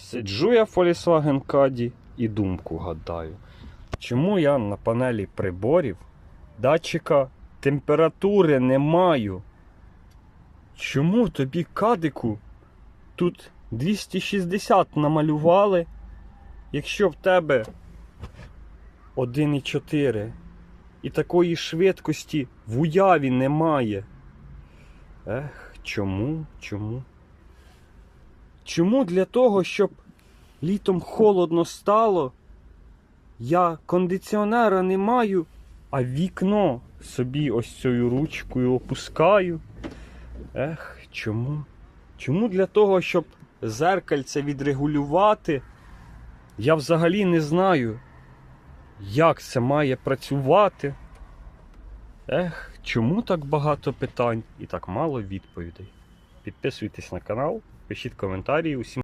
Сиджу я в Volkswagen Caddy і думку гадаю. Чому я на панелі приборів датчика температури не маю? Чому тобі кадику тут 260 намалювали, якщо в тебе 1,4 і такої швидкості в уяві немає? Ех, чому? Чому? Чому для того, щоб літом холодно стало, я кондиціонера не маю, а вікно собі ось цією ручкою опускаю? Ех, чому? Чому для того, щоб зеркальце відрегулювати, я взагалі не знаю, як це має працювати? Ех, чому так багато питань і так мало відповідей? Підписуйтесь на канал, пишіть коментарі. Усім